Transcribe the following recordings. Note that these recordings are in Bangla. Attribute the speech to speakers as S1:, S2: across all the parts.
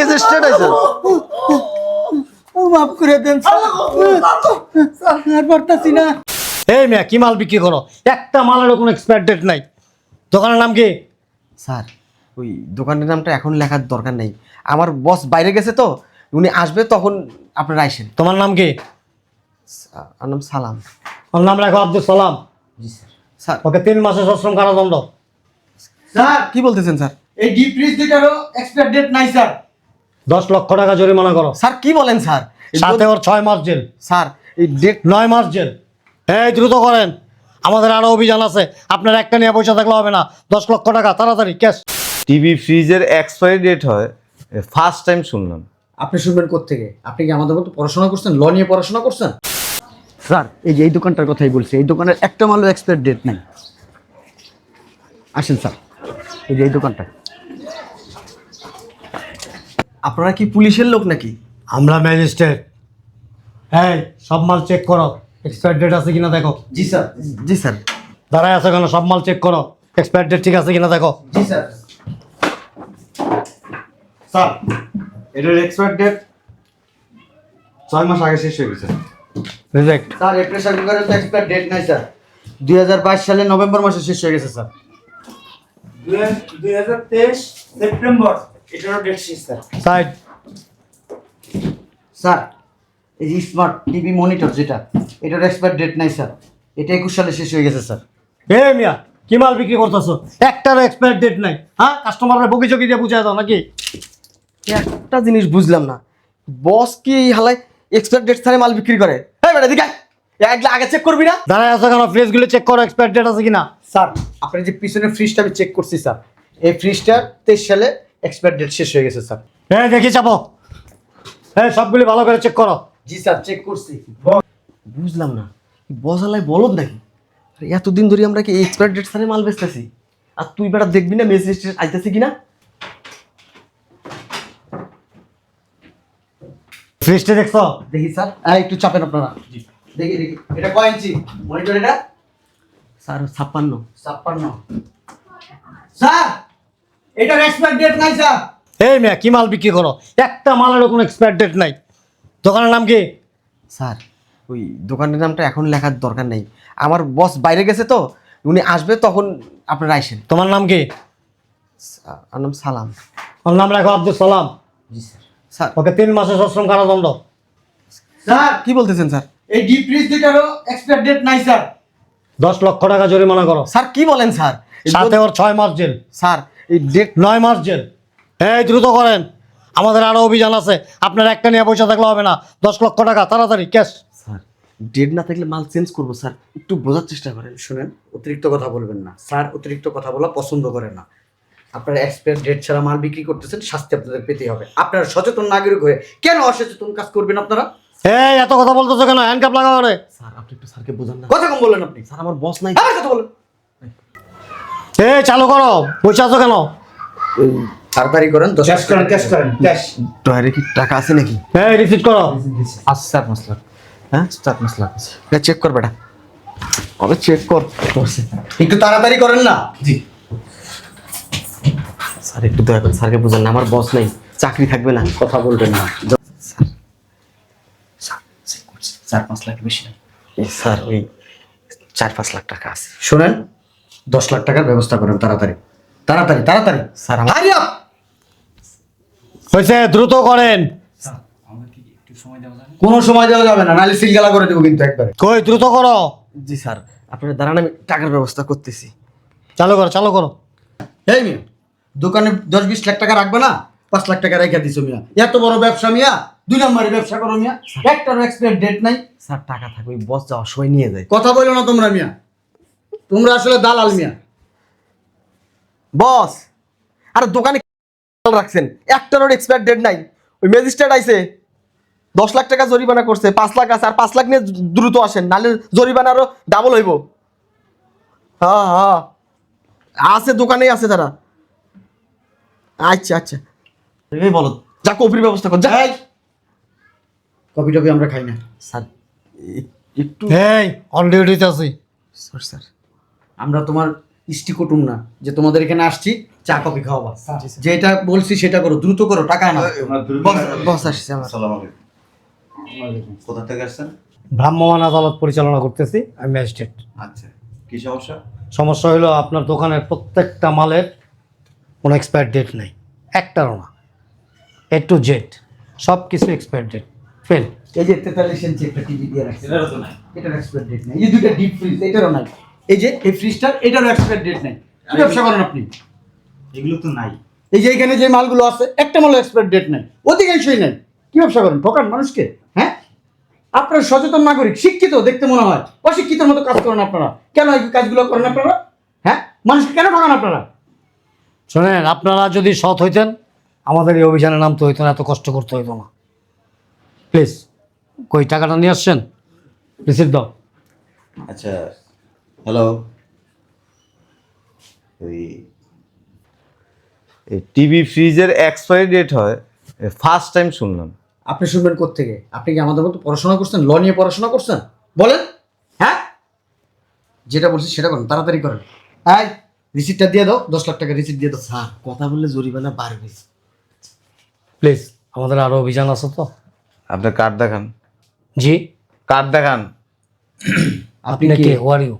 S1: ম্যাজিস্ট্রেট আইছে
S2: মাফ করে দেন স্যার। পারতাছি না।
S3: এই মিয়া কি মাল বিক্রি করো? একটা মালেরও কোনো এক্সপায়ার ডেট নাই। দোকানের নাম কি?
S1: স্যার ওই দোকানের নামটা এখন লেখার দরকার নেই। আমার বস বাইরে গেছে তো উনি আসবে তখন আপনারা আইসেন
S3: তোমার নাম কি?
S1: আমার নাম সালাম।
S3: ওর নাম রাখো আব্দুল সালাম।
S1: জি স্যার। স্যার।
S3: ওকে তিন মাসের সশ্রম কারাদণ্ড।
S2: স্যার
S1: কি বলতেছেন স্যার?
S2: এই ডিপ ফ্রিজ দুটারও এক্সপায়ার ডেট নাই স্যার।
S3: দশ লক্ষ টাকা জরিমানা করো।
S1: স্যার কি বলেন স্যার?
S3: সাথে ওর ছয় মাস জেল।
S1: স্যার এই ডেট
S3: নয় মাস জেল। এই দ্রুত করেন। আমাদের আরও অভিযান আছে। আপনার একটা নিয়ে পয়সা থাকলে হবে না। দশ লক্ষ টাকা তাড়াতাড়ি ক্যাশ
S4: টিভি ফ্রিজের এক্সপায়ারি ডেট হয় ফার্স্ট টাইম শুনলাম।
S2: আপনি শুনবেন থেকে আপনি কি আমাদের মতো পড়াশোনা করছেন? ল নিয়ে পড়াশোনা করছেন? স্যার এই যে এই দোকানটার কথাই বলছি এই দোকানের একটা মালও এক্সপায়ার ডেট নেই। আসেন স্যার। এই যে এই দোকানটা
S1: আপনারা কি পুলিশের লোক নাকি?
S3: আমরা ম্যাজিস্ট্রেট। এই সব মাল চেক করো। এক্সপায়ার ডেট আছে কিনা দেখো।
S2: জি স্যার।
S1: জি স্যার।
S3: দাঁড়ায় আছে কেন? সব মাল চেক করো। এক্সপায়ার ডেট ঠিক আছে কিনা দেখো।
S2: জি স্যার।
S4: স্যার এটার এক্সপায়ার ডেট ছয় মাস আগে শেষ হয়ে গেছে।
S3: রিজেক্ট
S2: স্যার এই প্রেসার কুকারের তো এক্সপায়ার ডেট নাই স্যার। দুই হাজার বাইশ সালের নভেম্বর মাসে শেষ হয়ে গেছে স্যার।
S5: দুই হাজার তেইশ সেপ্টেম্বর। এটারও ডেট শেষ স্যার।
S3: সাইড
S2: স্যার এই যে স্মার্ট টিভি মনিটর যেটা এটার এক্সপায়ার ডেট নাই স্যার। এটা একুশ সালে শেষ হয়ে গেছে স্যার।
S3: এ মিয়া কি মাল বিক্রি করতেছো? একটারও এক্সপায়ার ডেট নাই হ্যাঁ? কাস্টমাররা বকি চকি দিয়ে বুঝাই দাও নাকি?
S1: একটা জিনিস বুঝলাম না। বস কি এই হালায় এক্সপায়ার ডেট ছাড়া মাল বিক্রি করে? হ্যাঁ বেটা দিকে আগে চেক করবি না?
S3: দাঁড়ায় আছে কেন? ফ্রিজগুলো চেক করো এক্সপায়ার ডেট আছে কিনা?
S2: স্যার আপনার যে পিছনের ফ্রিজটা আমি চেক করছি স্যার। এই ফ্রিজটা তেইশ সালে এক্সপায়ার ডেট শেষ হয়ে গেছে স্যার।
S3: হ্যাঁ দেখি চাপো হ্যাঁ সবগুলি ভালো করে চেক করো।
S2: জি স্যার চেক করছি।
S1: বুঝলাম না বস হালায় বলদ নাকি? আরে এতদিন ধরে আমরা কি এক্সপায়ার ডেট ছাড়া মাল বেচতেছি? আর তুই বেটা দেখবি না মেসেজ আইতেছি কিনা?
S3: ফ্রিজটা দেখছ?
S2: দেখি স্যার। হ্যাঁ একটু চাপেন আপনারা। দেখি দেখি। এটা কয় ইঞ্চি মনিটর এটা?
S1: স্যার ছাপ্পান্ন।
S2: ছাপ্পান্ন। স্যার! এটার এক্সপায়ার ডেট নাই স্যার
S3: এই মিয়া কি মাল বিক্রি করো? একটা মালেরও কোনো এক্সপায়ার ডেট নাই। দোকানের নাম কি?
S1: স্যার ওই দোকানের নামটা এখন লেখার দরকার নেই। আমার বস বাইরে গেছে তো উনি আসবে তখন আপনারা আইসেন।
S3: তোমার নাম কি?
S1: আমার নাম সালাম।
S3: ওর নাম রাখো আব্দুল সালাম।
S1: জি স্যার। স্যার।
S3: ওকে তিন মাসের সশ্রম কারাদণ্ড।
S2: স্যার
S1: কি বলতেছেন স্যার?
S2: এই ডিপ ফ্রিজ দুটারও এক্সপায়ার ডেট নাই স্যার
S3: দশ লক্ষ টাকা জরিমানা করো।
S1: স্যার কি বলেন স্যার?
S3: সাথে ওর ছয় মাস জেল।
S1: স্যার
S3: নয় মাস জেল। এই দ্রুত করেন। আমাদের আরও অভিযান আছে। আপনার একটা নিয়ে পয়সা থাকলে হবে না। দশ লক্ষ টাকা তাড়াতাড়ি ক্যাশ
S1: স্যার ডেট না থাকলে মাল চেঞ্জ করব স্যার। একটু বোঝার চেষ্টা করেন
S2: শুনেন। অতিরিক্ত কথা বলবেন না। স্যার অতিরিক্ত কথা বলা পছন্দ করে না। আপনারা এক্সপায়ার ডেট ছাড়া মাল বিক্রি করতেছেন শাস্তি আপনাদের পেতে হবে। আপনারা সচেতন নাগরিক হয়ে কেন অসচেতন কাজ করবেন আপনারা?
S3: এই এত কথা বলতেছো কেন? হ্যান্ডকাপ লাগাও রে
S1: স্যার আপনি একটু স্যারকে বোঝান না।
S2: কথা কম বললেন আপনি।
S1: স্যার আমার বস নাই।
S2: কথা বলেন।
S3: এই চালু করো। বসে আছো কেন?
S2: তাড়াতাড়ি করেন দশ ক্যাশ করেন ক্যাশ করেন ক্যাশ
S1: ডয়ারে কি টাকা আছে নাকি?
S3: এই রিসিভ করো।
S1: আচ্ছা স্যার মশলা হ্যাঁ? স্যার মশলা চেক কর বেটা। আরে চেক কর।
S2: একটু তাড়াতাড়ি করেন না? জি।
S1: স্যার একটু দয়া করে স্যারকে বোঝান না আমার বস নাই। চাকরি থাকবে না।
S2: কথা বলবেন না।
S1: স্যার।
S2: চার পাঁচ লাখ বেশি না।
S1: স্যার ওই চার পাঁচ লাখ টাকা আছে।
S2: শোনেন দশ লাখ টাকার ব্যবস্থা করেন তাড়াতাড়ি। তাড়াতাড়ি তাড়াতাড়ি।
S1: স্যার আমার
S3: হয়েছে দ্রুত করেন।
S2: কোনো সময় দেওয়া যাবে না নাহলে সিলগালা করে দেবো কিন্তু একবারে।
S3: কই দ্রুত করো।
S1: জি স্যার আপনার দাঁড়ান আমি টাকার ব্যবস্থা করতেছি।
S3: চালু করো চালু করো।
S2: এই মিয়া দোকানে দশ বিশ লাখ টাকা রাখবে না? পাঁচ লাখ টাকা রেখে দিছো মিয়া। এত বড় ব্যবসা মিয়া দুই নম্বরে ব্যবসা করো মিয়া। একটার এক্সপায়ার ডেট নাই।
S1: স্যার টাকা থাকবে বস যাওয়ার সময় নিয়ে যায়।
S2: কথা বলো না তোমরা মিয়া। তোমরা আসলে দালাল মিয়া।
S1: বস আর দোকানে রাখছেন একটারও এক্সপায়ার ডেট নাই। ওই ম্যাজিস্ট্রেট আইছে দশ লাখ টাকা জরিমানা করছে পাঁচ লাখ আছে আর পাঁচ লাখ নিয়ে দ্রুত আসেন নাহলে জরিমানা আরও ডাবল হইব। হ্যাঁ হ্যাঁ আছে দোকানেই আছে তারা। আচ্ছা আচ্ছা। বলো। যা কফির ব্যবস্থা কর যা।
S2: কপি টপি আমরা খাই না।
S1: স্যার একটু
S3: এই অন ডিউটিতে আছি।
S1: স্যার স্যার
S2: আমরা তোমার ইষ্টি কুটুম না যে তোমাদের এখানে আসছি চা কফি খাওয়াবা। যেটা বলছি সেটা করো দ্রুত করো টাকা না
S1: বস আসছে আমার।
S4: কোথা থেকে আসছেন?
S3: ভ্রাম্যমাণ আদালত পরিচালনা করতেছি আমি ম্যাজিস্ট্রেট।
S4: আচ্ছা কি সমস্যা?
S3: সমস্যা হলো আপনার দোকানের প্রত্যেকটা মালের কোনো এক্সপায়ার ডেট নেই। একটারও না। এ টু জেড সব কিছু এক্সপায়ার ডেট ফেল
S2: এই যে তেতাল্লিশ ইঞ্চি একটা টিভি দিয়ে রাখছি এটার এক্সপায়ার ডেট নেই। এই যে দুইটা ডিপ ফ্রিজ এটারও নাই। এই যে এই ফ্রিজটার এটারও এক্সপায়ার ডেট নেই। কি ব্যবসা করেন আপনি?
S5: এগুলো তো নাই।
S2: এই যে এখানে যে মালগুলো আছে একটা মাল এক্সপায়ার ডেট নেই। অধিকাংশই নেই। কি ব্যবসা করেন? ঠকান মানুষকে হ্যাঁ? আপনারা সচেতন নাগরিক শিক্ষিত দেখতে মনে হয়। অশিক্ষিতের মতো কাজ করেন আপনারা। কেন এই কাজগুলো করেন আপনারা? হ্যাঁ? মানুষকে কেন ঠকান আপনারা?
S3: শোনেন আপনারা যদি সৎ হইতেন আমাদের এই অভিযানে নামতে হইতো না এত কষ্ট করতে হইতো না। প্লিজ কই টাকাটা নিয়ে আসছেন? রিসিপ্ট দাও।
S4: আচ্ছা হ্যালো এই টিভি ফ্রিজের এক্সপায়ারি ডেট হয় ফার্স্ট টাইম শুনলাম।
S2: আপনি শুনবেন থেকে আপনি কি আমাদের মতো পড়াশোনা করছেন? ল নিয়ে পড়াশোনা করছেন? বলেন। হ্যাঁ? যেটা বলছি সেটা করেন তাড়াতাড়ি করেন। এই রিসিপ্টটা দিয়ে দাও দশ লাখ টাকা রিসিপ্ট দিয়ে দাও।
S1: স্যার কথা বললে জরিমানা বাড়বে
S3: প্লিজ আমাদের আরও অভিযান আছে তো।
S4: আপনার কার্ড দেখান।
S3: জি।
S4: কার্ড দেখান।
S3: আপনি কে?
S2: কি
S3: ওয়ার ইউ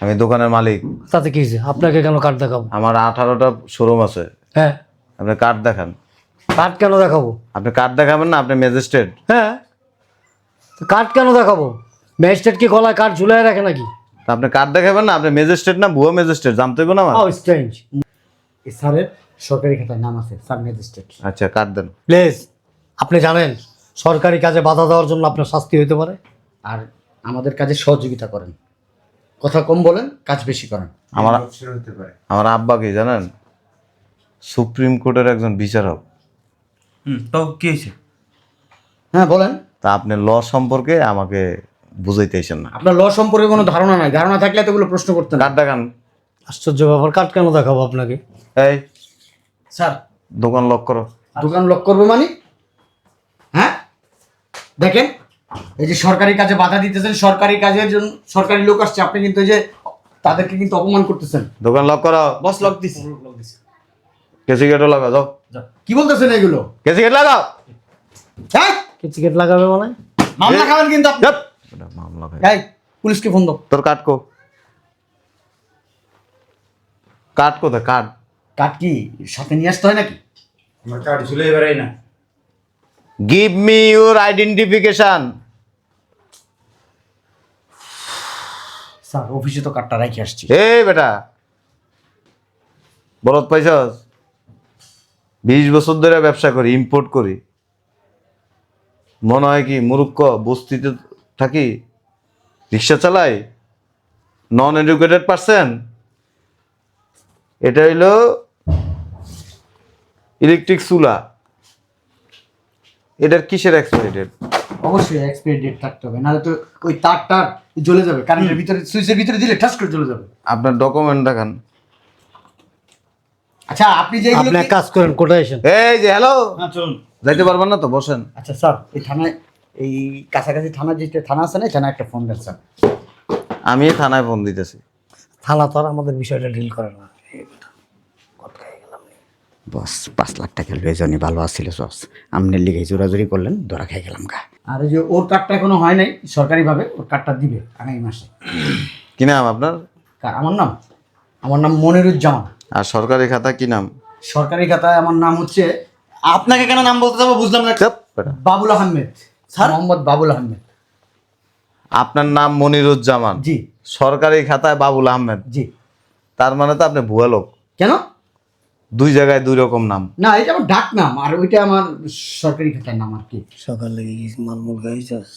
S4: আমি দোকানের মালিক।
S3: তাতে কি হয়েছে? আপনাকে কেন কার্ড দেখাবো?
S4: আমার আঠারোটা শোরুম আছে।
S3: হ্যাঁ।
S4: আপনি কার্ড দেখান।
S3: কার্ড কেন দেখাবো?
S4: আপনি কার্ড দেখাবেন না আপনি ম্যাজিস্ট্রেট
S3: হ্যাঁ। কার্ড কেন দেখাবো? ম্যাজিস্ট্রেট কি গলায় কার্ড ঝুলাই রাখে নাকি?
S4: আপনি কার্ড দেখাবেন না আপনি ম্যাজিস্ট্রেট না ভুয়ো ম্যাজিস্ট্রেট জানতে হবে না আমার।
S3: স্ট্রেঞ্জ
S2: এই স্যারের সরকারি খাতায় নাম আছে স্যার ম্যাজিস্ট্রেট
S4: আচ্ছা কার্ড দেন।
S3: প্লিজ আপনি জানেন সরকারি কাজে বাধা দেওয়ার জন্য আপনার শাস্তি হতে পারে।
S2: আর আমাদের কাজে সহযোগিতা করেন। কথা কম বলেন কাজ বেশি করেন।
S4: আমার
S5: হতে
S4: আমার আব্বা কি জানেন? সুপ্রিম কোর্টের একজন বিচারক।
S5: হুম তো কি হয়েছে?
S2: হ্যাঁ বলেন।
S4: তা আপনি ল সম্পর্কে আমাকে বুঝাইতেছেন না।
S2: আপনার ল সম্পর্কে কোনো ধারণা নাই। ধারণা থাকলে তো এগুলো প্রশ্ন করতেন
S4: কার্ড দেখান
S3: আশ্চর্য ব্যাপার কার্ড কেন দেখাবো আপনাকে?
S4: এই
S2: স্যার।
S4: দোকান লক করো।
S2: দোকান লক করবে মানে? হ্যাঁ? দেখেন এই যে সরকারি কাজে বাধা দিতেছেন সরকারি কাজের জন্য সরকারি লোক আসছে আপনি কিন্তু এই যে তাদেরকে কিন্তু অপমান করতেছেন।
S4: দোকান লক করো।
S2: বস লক দিছে।
S4: কেসি গেটও লাগাও যাও।
S2: কি বলতেছেন এগুলো?
S4: কেসি গেট লাগাও।
S2: হ্যাঁ?
S3: কি টিকিট লাগাবে মানে?
S2: মামলা খাবেন কিন্তু আপনি।
S4: মামলা খাই।
S2: এই পুলিশকে ফোন দাও।
S4: তোর কাট কো। কাট কোথায়? কাট
S2: কাট কি সাথে নিয়ে আসতে হয় নাকি?
S5: আমার কার্ড ঝুলে বেড়াই না।
S4: Give me your identification
S2: sir, অফিসে তো কার্ডটা রেখে আসছি।
S4: এই বেটা বলত পাইছস? বিশ বছর ধরে ব্যবসা করি ইম্পোর্ট করি। মনে হয় কি মুরুক্ষ বস্তিতে থাকি, রিক্সা চালাই নন এডুকেটেড পারসন এটা হইল ইলেকট্রিক চুলা। এটার কিসের এক্সপায়ারি ডেট
S2: অবশ্যই এক্সপায়ারি ডেট থাকতে হবে। নাহলে তো ওই তারটা জ্বলে যাবে কারেন্টের ভিতরে সুইচের ভিতরে দিলে ঠাস করে জ্বলে যাবে।
S4: আপনার ডকুমেন্ট দেখান।
S2: আচ্ছা আপনি যে
S3: আপনি এক কাজ করেন কোথায় এসেন
S4: এই যে হ্যালো
S5: হ্যাঁ চলুন।
S4: যাইতে পারবেন না তো বসেন।
S2: আচ্ছা স্যার এই থানায় এই কাছাকাছি থানা যে থানা আছে না এখানে একটা ফোন দেন স্যার।
S4: আমি থানায় ফোন দিতেছি।
S3: থানা তো আর আমাদের বিষয়টা ডিল করে না।
S2: বস পাঁচ লাখ টাকা লয়ে ভালো আসছিল সস আমনের লিগে জোরাজুরি করলেন ধরা খেয়ে গেলাম গা। আর এই যে ওর কার্ডটা এখনও হয় নাই সরকারিভাবে ওর কার্ডটা দিবে আগামী মাসে।
S4: কি নাম আপনার?
S2: কার? আমার নাম? আমার নাম মনিরুজ্জামান।
S4: আর সরকারি খাতা কি নাম?
S2: সরকারি খাতায় আমার নাম হচ্ছে আপনাকে কেন নাম বলতে যাব বুঝলাম না। বাবুল আহমেদ। স্যার? মোহাম্মদ বাবুল আহমেদ।
S4: আপনার নাম মনিরুজ্জামান।
S2: জি।
S4: সরকারি খাতায় বাবুল আহমেদ।
S2: জি।
S4: তার মানে তো আপনি ভুয়া লোক।
S2: কেন?
S4: দুই জায়গায় দুই রকম নাম।
S2: না এটা আমার ডাক নাম আর ওইটা আমার সরকারি খাতার নাম আর কি।
S3: সকালে মালমুল খাইছাস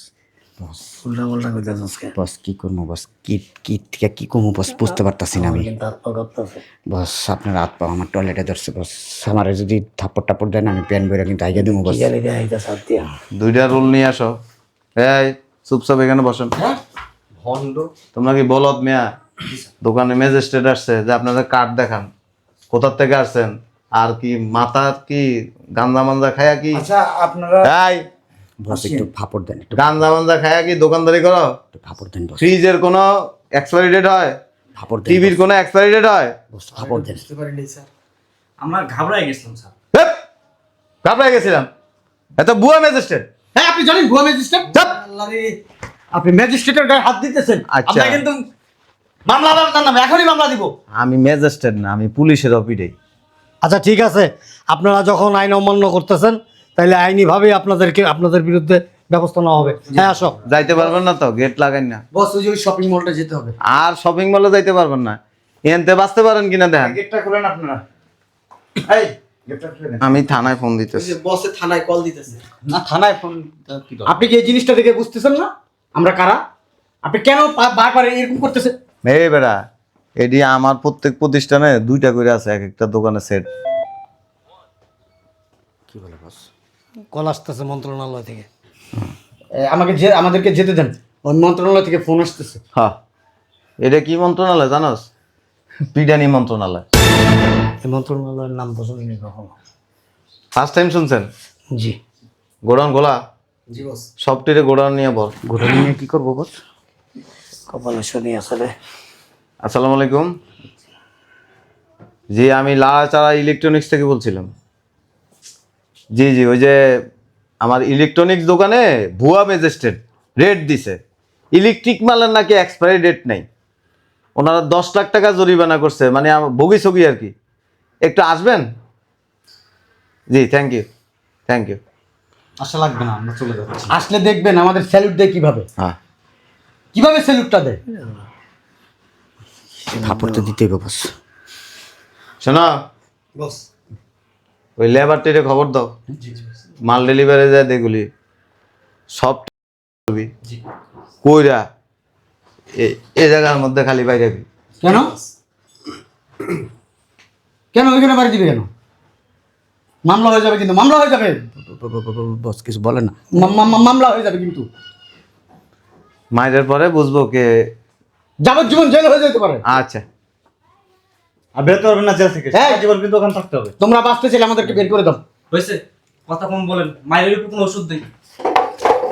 S3: উল্টা পাল্টা কইতাছস কে
S2: বস কি করব বস? কি কি থেকে কি করব বস? বুঝতে পারতাছি না আমি। বস আপনার হাত পা আমার টয়লেটে ধরছে বস। আমার যদি থাপ্পড় টাপ্পড় দেন আমি প্যান বইরা কিন্তু আইগা দেবো বস।
S3: জানি দেয় এটা সাথ দিয়া।
S4: দুইটা রোল নিয়ে আসো। এই চুপচাপ এখানে বসেন।
S1: ভণ্ড।
S4: তোমরা কি বলত মিয়া? দোকানে ম্যাজিস্ট্রেট আসছে যে আপনাদের কার্ড দেখান। কোথার থেকে আসছেন? আর কি মাথার কি গাঞ্জা মাঞ্জা খায়া কি?
S5: আচ্ছা আপনারা
S4: এই
S2: বস একটু ফাপড় দেন একটু
S4: খায়া কি দোকানদারি করো?
S2: একটু ফাপড় দেন বস।
S4: ফ্রিজের কোনো এক্সপায়ারি ডেট হয়?
S3: দেন
S4: টিভির কোনো এক্সপায়ারি ডেট হয়?
S3: বস, থাপড় দেন।
S1: বুঝতে পারিনি স্যার।
S5: আমরা ঘাবড়াই গেছিলাম স্যার।
S4: হেপ! গেছিলাম? এত বুয়া ম্যাজিস্ট্রেট।
S2: হ্যাঁ আপনি জানেন ম্যাজিস্ট্রেট?
S1: আল্লাহ
S2: আপনি ম্যাজিস্ট্রেটের গায়ে হাত দিতেছেন।
S4: আচ্ছা।
S2: কিন্তু মামলা নামে এখনই মামলা দিব।
S4: আমি ম্যাজিস্ট্রেট না আমি পুলিশের অফিসেই
S3: আচ্ছা ঠিক আছে। আপনারা যখন আইন অমান্য করতেছেন তাহলে আইনিভাবেই আপনাদেরকে আপনাদের বিরুদ্ধে ব্যবস্থা নেওয়া হবে। হ্যাঁ আসো।
S4: যাইতে পারবেন না তো? গেট লাগাই না।
S2: বস ওই শপিং মলটা যেতে হবে।
S4: আর শপিং মলে যাইতে পারবেন না। এনতে বাঁচতে পারেন কিনা দেখেন।
S5: গেটটা খুলেন আপনারা। এই
S4: আমি থানায় ফোন দিতেছি।
S1: বসে থানায় কল দিতেছে।
S2: না থানায় ফোন আপনি কি এই জিনিসটা দেখে বুঝতেছেন না? আমরা কারা? আপনি কেন বারবার এরকম করতেছেন?
S4: এই বেড়া এটি আমার প্রত্যেক প্রতিষ্ঠানে দুইটা করে আছে এক একটা দোকানে সেট
S2: কি বলে বস
S3: কল আসতেছে মন্ত্রণালয় থেকে।
S2: আমাকে যে আমাদেরকে যেতে দেন। ওই মন্ত্রণালয় থেকে ফোন আসতেছে।
S4: হ্যাঁ এটা কি মন্ত্রণালয় জানোস? পিডানি মন্ত্রণালয়।
S3: এই মন্ত্রণালয়ের নাম শুনিনি কখনো।
S4: ফার্স্ট টাইম শুনছেন?
S3: জি।
S4: গোডাউন গোলা
S1: জি বস
S4: সব টিরে গোডাউন নিয়ে বল
S2: গোটা নিয়ে কি করব বস
S3: কপালে শনি আসলে।
S4: আসসালামু আলাইকুম। জি আমি লাড়াচাড়া ইলেকট্রনিক্স থেকে বলছিলাম। জি জি ওই যে আমার ইলেকট্রনিক্স দোকানে ভুয়া ম্যাজিস্ট্রেট রেট দিছে। ইলেকট্রিক মালের নাকি এক্সপায়ারি ডেট নাই। ওনারা দশ লাখ টাকা জরিমানা করছে মানে বগি সগি আর কি। একটু আসবেন? জি থ্যাংক ইউ থ্যাংক ইউ
S5: আশা লাগবে না আমরা চলে যাচ্ছি।
S2: আসলে দেখবেন আমাদের স্যালুট দেয় কীভাবে।
S4: হ্যাঁ।
S2: কীভাবে স্যালুটটা দেয় থাপড় তো দিতেই বস
S4: শোনো
S1: বস
S4: ওই লেবারটিরে খবর দাও মাল ডেলিভারি যায় দেগুলি সব ছবি কইরা এ- জায়গার মধ্যে খালি বাইরে।
S2: কেন কেন ওইখানে বাড়ি দিবে কেন মামলা হয়ে যাবে কিন্তু মামলা হয়ে যাবে বস কিছু বলেন না মামলা হয়ে যাবে কিন্তু
S4: মাইরের পরে বুঝব কে
S2: যাবজ্জীবন জেল হয়ে যেতে পারে।
S4: আচ্ছা।
S5: আর বেরোতে পারবেন না জেল থেকে।
S2: হ্যাঁ।
S5: জীবন কিন্তু ওখানে থাকতে হবে।
S2: তোমরা বাঁচতে চাইলে আমাদেরকে বের করে দাও।
S5: হয়েছে। কথা কম বলেন। মায়ের উপর কোনো ওষুধ নেই।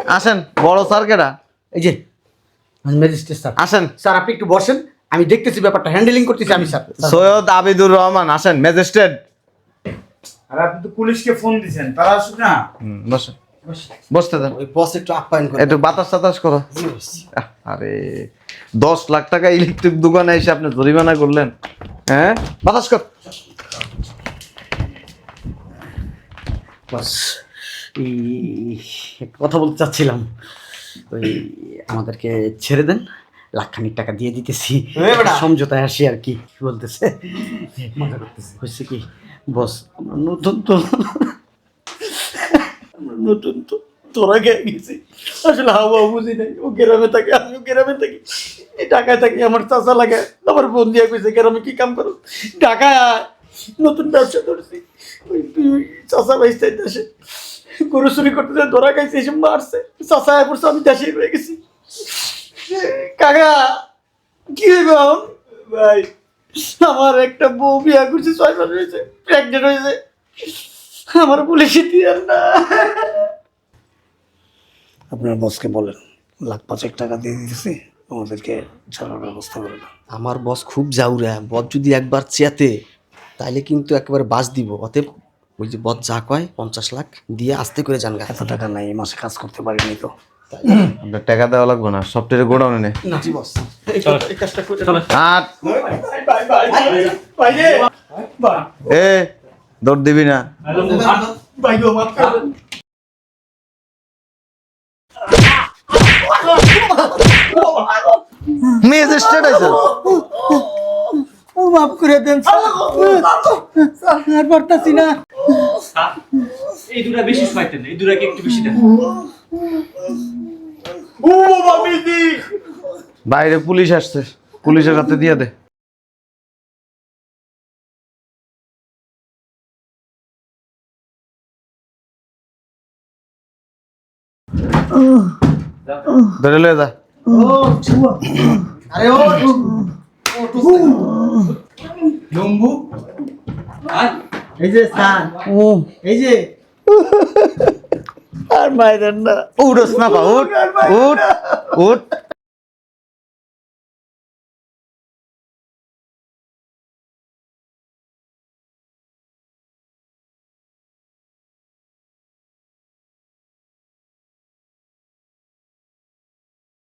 S4: আসেন বড় স্যার কেডা?
S2: এই যে ম্যাজিস্ট্রেট স্যার।
S4: আসেন।
S2: স্যার আপনি একটু বসেন। আমি দেখতেছি ব্যাপারটা হ্যান্ডেলিং করতেছি আমি স্যার।
S4: সৈয়দ আবিদুর রহমান আসেন ম্যাজিস্ট্রেট।
S5: আর আপনি তো পুলিশকে ফোন দিয়েছেন তারা আসুক না।
S4: বসে বসতে দেন
S1: ওই বস একটু আপ্যায়ন করে
S4: একটু বাতাস টাতাস করো। আরে দশ লাখ টাকা ইলেকট্রিক দোকানে এসে আপনি জরিমানা করলেন। হ্যাঁ? বাতাস কর।
S2: বাস কথা বলতে চাচ্ছিলাম। ওই আমাদেরকে ছেড়ে দেন। লাখখানিক টাকা দিয়ে দিতেছি। সমঝোতায় আসি আর কি। কি বলতেছে? মজা করতেছে। হয়েছে কি? বস আমরা নতুন তো নতুন তো তোরা গিয়ে গেছি। আসলে হাওয়া বুঝি নাই ও গ্রামে থাকে আমিও গ্রামে থাকি। এই ঢাকায় থাকি আমার চাষা লাগে আমার বোন দিয়ে কইছে গ্রামে কি কাম করো? ঢাকায় নতুন ব্যবসা করছি ওই চাষা বাইশ দেশে। গরু চুরি করতে যায় ধরা খাইছে এসে মারছে। চাষা পড়ছে আমি দেশে রয়ে গেছি। কাকা কি হইব ভাই। আমার একটা বউ বিয়া করছে ছয় মাস হয়েছে প্রেগনেন্ট হয়েছে। আমার পুলিশে না
S3: আপনার বসকে বলেন লাখ পাঁচেক টাকা দিয়ে দিতেছি আমাদেরকে ছাড়ার ব্যবস্থা করে না
S1: আমার বস খুব জাউরা বস যদি একবার চেতে তাইলে কিন্তু একেবারে বাস দিব অতএব ওই যে বস যা কয় পঞ্চাশ লাখ দিয়ে আস্তে করে জান গা
S3: এত টাকা নাই এই মাসে কাজ করতে পারিনি তো
S4: আপনার টাকা দেওয়া লাগবে না সবটিরে গোডাউনে নে
S1: না জি বস
S4: আট
S2: ভাই রে
S4: এ দৌড় দিবি না।
S2: ভাই গো মাফ করবেন
S4: ম্যাজিস্ট্রেট আছে।
S2: মাফ করে দেন আর পারতাছি না।
S5: এই দুটা বেশি পাইতেন এই দুটাকে একটু বেশি দেন।
S2: ও বাবা মিদি
S4: বাইরে পুলিশ আসছে পুলিশের হাতে দিয়ে দে। ধরে লয়ে যা।
S1: আরে ও
S5: লম্বু।
S1: এই যে স্যার এই যে।
S2: আর মাইরেন না।
S4: উঠোস না উঠ। উঠ উঠ।